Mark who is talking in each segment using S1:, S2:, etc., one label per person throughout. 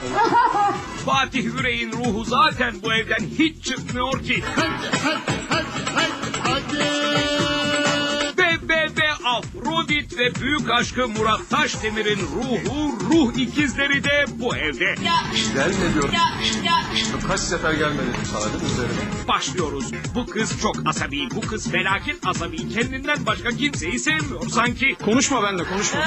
S1: Fatih Yüreğin ruhu zaten bu evden hiç çıkmıyor ki. Ve ve ve Afrodit ve büyük aşkı Murat Taşdemir'in ruhu, ruh ikizleri de bu evde.
S2: Gelme diyorum. Kaç sefer gelme dedim sana değil mi üzerine?
S1: Başlıyoruz. Bu kız çok asabi, bu kız felaket asabi. Kendinden başka kimseyi sevmiyor sanki.
S3: Konuşma benimle konuşma.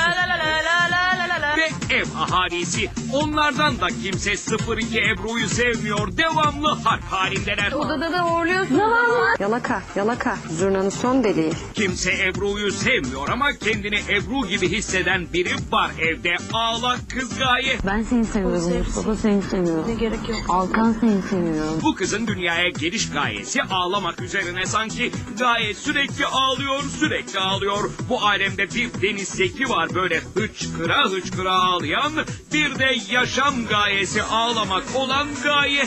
S1: Ve ev ahalisi. Onlardan da kimse 02 Ebru'yu sevmiyor. Devamlı harp halindeler.
S4: Odada da uğurluyorsun.
S5: Yalaka, yalaka. Zurnanın son deliği.
S1: Kimse Ebru'yu sevmiyor ama kendini Ebru gibi hisseden biri var evde. Ağlak kız gaye.
S6: Ben seni seviyorum Mustafa seni seviyorum.
S4: Ne gerek yok.
S6: Alkan seni seviyor.
S1: Bu kızın dünyaya geliş gayesi ağlamak üzerine sanki. Gaye sürekli ağlıyor, sürekli ağlıyor. Bu alemde bir Deniz Seki var böyle hıçkıra hıçkıra ağlayan. Bir de yaşam gayesi ağlamak olan gaye.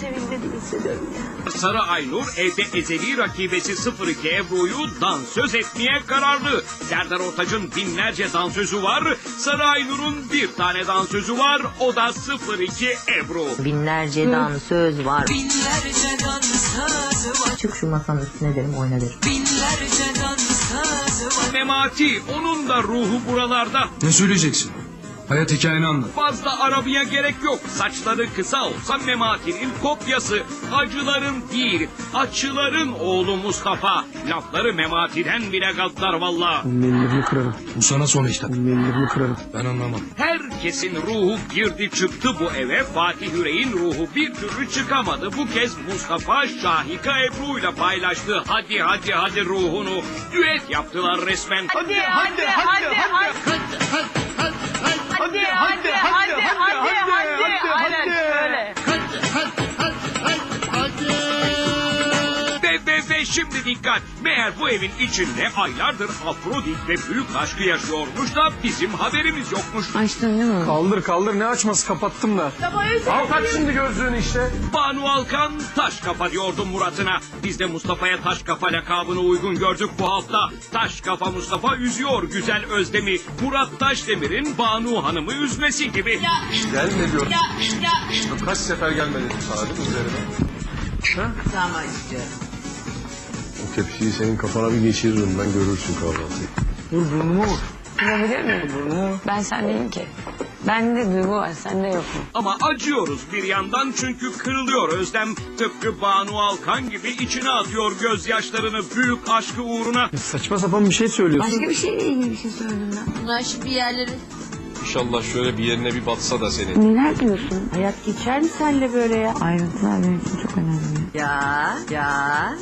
S4: Sevindiğini hissediyorum ya.
S1: Sarı Aynur evde ezeli rakibesi 02 Ebru'yu dansöz etmeye kararlı. Serdar Ortaç'ın binlerce dansözü var. Sarı Aynur'un bir tane dansözü var. O da 02 Ebru.
S6: Binlerce dansöz var. Çık şu masanın üstüne derim oyna derim.
S1: Memati onun da ruhu buralarda.
S3: Ne söyleyeceksin? Hayat hikayeni anlat.
S1: Fazla arabaya gerek yok. Saçları kısa olsa Memati'nin kopyası. Acıların değil, açıların oğlu Mustafa. Lafları Memati'den bile gaddar valla.
S3: Ellerini kırarım. Bu sana son hitap. Ellerini kırarım. Ben anlamam.
S1: Herkesin ruhu girdi çıktı bu eve. Fatih Yüreğin ruhu bir türlü çıkamadı. Bu kez Mustafa Şahika Ebru ile paylaştı. Hadi hadi hadi ruhunu. Düet yaptılar resmen.
S4: Hadi hadi hadi hadi. Hadi hadi hadi hadi hadi
S1: şimdi dikkat. Meğer bu evin içinde aylardır Afrodit ve büyük aşkı yaşıyormuş da bizim haberimiz yokmuş.
S6: Açtın değil mi?
S3: Kaldır kaldır ne açması kapattım da. Al kaç şimdi gözlüğünü işte.
S1: Banu Alkan taş kafa diyordu Murat'ına. Biz de Mustafa'ya taş kafa lakabını uygun gördük bu hafta. Taş kafa Mustafa üzüyor güzel özlemi. Murat Taşdemir'in Banu Hanım'ı üzmesi gibi.
S2: Gelme diyorum. Kaç sefer gelme dedim sana değil mi üzerine?
S7: O tepsiyi senin kafana bir geçiririm ben görürsün kahvaltıyı.
S3: Dur burnumu vur.
S6: Vurabilir miyim?
S3: Burnumu.
S6: Ben sendeyim ki. Bende duygu var sende yok mu?
S1: Ama acıyoruz bir yandan çünkü kırılıyor özlem. Tıpkı Banu Alkan gibi içine atıyor gözyaşlarını büyük aşkı uğruna.
S3: Saçma sapan bir şey söylüyorsun.
S6: Başka bir şeyle ilgili bir şey söyledim ben.
S4: Bunlar şimdi bir yerleri.
S7: İnşallah şöyle bir yerine bir batsa da senin.
S6: Neler diyorsun? Hayat geçer mi senle böyle ya? Ayrıntılar benim için çok önemli.
S8: Ya ya.